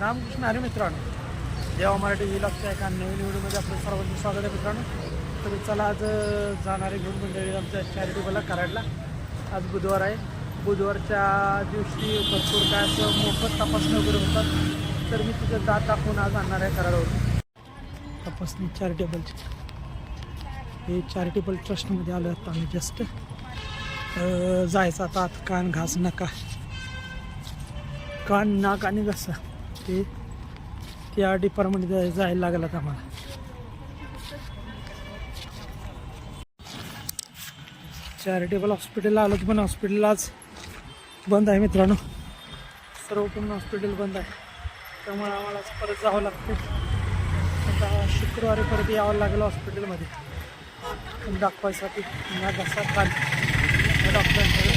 रामकृष्ण हरी मित्रांनो देवा मराठी विलॉगच्या एका नवीन व्हिडिओमध्ये आपलं सर्वांचं स्वागत आहे मित्रांनो. तर चला आज जाणारे घेऊन मंडळी आमच्या चॅरिटेबलला कराडला. आज बुधवार आहे. बुधवारच्या दिवशी भरपूर काय असं मोफत तपासणी वगैरे होतात. तर मी तिथं जात दाखवून आज आणणार आहे कराडवरून. तपासणी चॅरिटेबलची हे चॅरिटेबल ट्रस्टमध्ये आलो आता आम्ही जस्ट जायचं आता आत. कान घास नका. कान नाक आणि घसा. ते त्या डिपार्टमेंट जायला लागलं आम्हाला. चॅरिटेबल हॉस्पिटलला आलो पण हॉस्पिटल आज बंद आहे मित्रांनो. सर्व पूर्ण हॉस्पिटल बंद आहे. त्यामुळे आम्हाला परत जावं लागते आता शुक्रवारी परत यावं लागलं हॉस्पिटलमध्ये दाखवायसाठी ना घसा काल डॉक्टरांकडे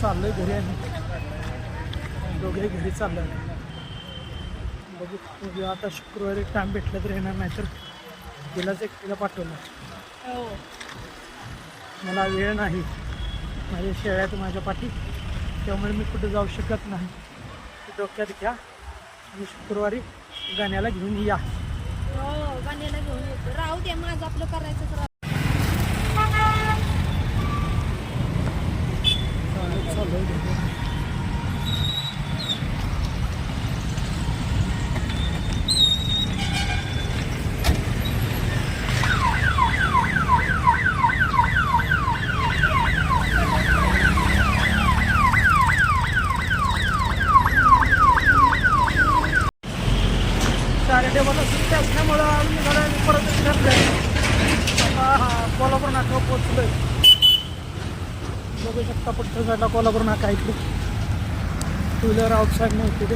डॉक्टरांकडे आहे घरी आम्ही दोघे घरी चाललोय बघू बघू आता शुक्रवारी टाईम भेटला तर येणार नाही तर तिलाच एकटीला पाठवलं. मला वेळ नाही. माझ्या शेळ्या आहेत माझ्या पाठी. त्यामुळे मी कुठे जाऊ शकत नाही. ते डोक्यात घ्या आणि शुक्रवारी गाण्याला घेऊन या. हो गाण्याला घेऊन येतो. राहू दे माझं आपलं करायचं तर चालत चाललोय घरी. सुट्टी असल्यामुळं आम्ही गाड्या परत ठरले आता कोल्हापूर नाका पोचलोय बघू शकता पुढच्या साईडला कोल्हापूर नाका इकडे. टू व्हीलर आउटसाईड नाही ते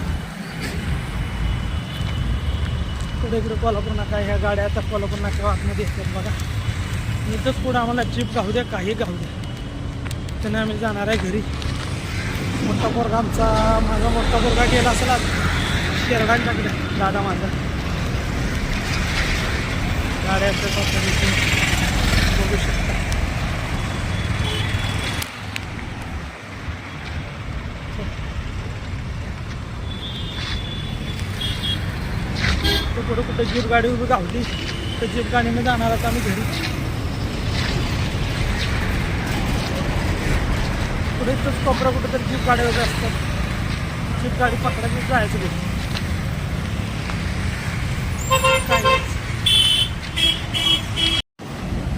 पुढे इकडे कोल्हापूर नाका ह्या गाड्या आता कोल्हापूर नाका आतमध्ये येतात बघा. इथंच पुढे आम्हाला जीप गाऊ द्या काही गाऊ द्या. त्याने आम्ही जाणार आहे घरी. मोठा पोरगा आमचा माझा मोठा पोरगा गेला असला शेरडांच्याकडे दादा माझा. गाड्या असतात बघू शकता. थोडं कुठं कुठं जीप गाडी उभी गावली तर जीप गाडीने जाणार आता आम्ही घरी. पुढे तोच कोपरा कुठं तरी जीप गाड्या वगैरे असतात. जीप गाडी पकडायची जायचं घरी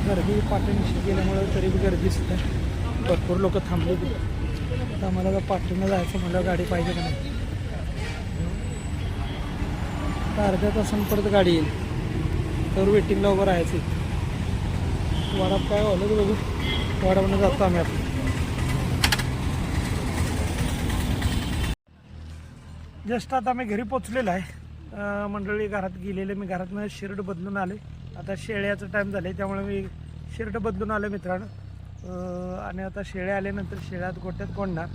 काय गर्दी पाठीशी गेल्यामुळे तरी बी गर्दी दिसत आहे भरपूर लोक थांबले बी आता आम्हाला जर पाठीनं जायचं म्हणलं गाडी पाहिजे का नाही? आता अर्ध्या तासानं परत गाडी येईल. तर वेटिंगला उभं राहायचं वाडाप काय झालं तर बघू. वाडापनं जातो आम्ही आता. जस्ट आता मी घरी पोचलेलो आहे. मंडळी घरात गेलेले मी घरातनं शर्ट बदलून आले आता शेळ्याचं टाईम झालं आहे त्यामुळे मी शर्ट बदलून आलो मित्रांनो. आणि आता शेळ्या आल्यानंतर शेळ्यात गोट्यात कोंडणार.